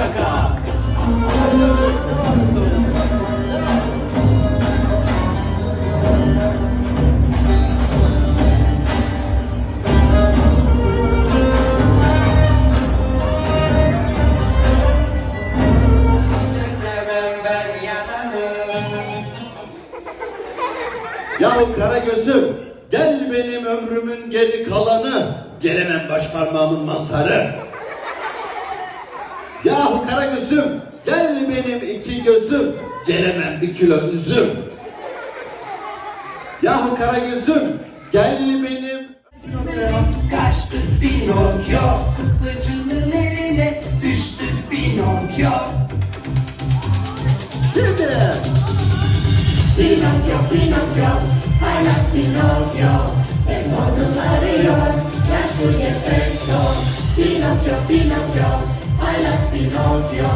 şaka. Yahu kara gözüm gel benim ömrümün geri kalanı gelemem baş parmağımın mantarı. Yahu kara gözüm gel benim iki gözüm. Gelemem bir kilo üzüm. Yahu kara gözüm gel benim. Kaçtı Pinokyo. Kuklucunun eline düştü Pinokyo. Şimdi Pinokyo, Pinokyo, haylaz Pinokyo. Hep onu arıyor, yaşlı Geppetto Pinokyo, Pinokyo, haylaz Pinokyo Hep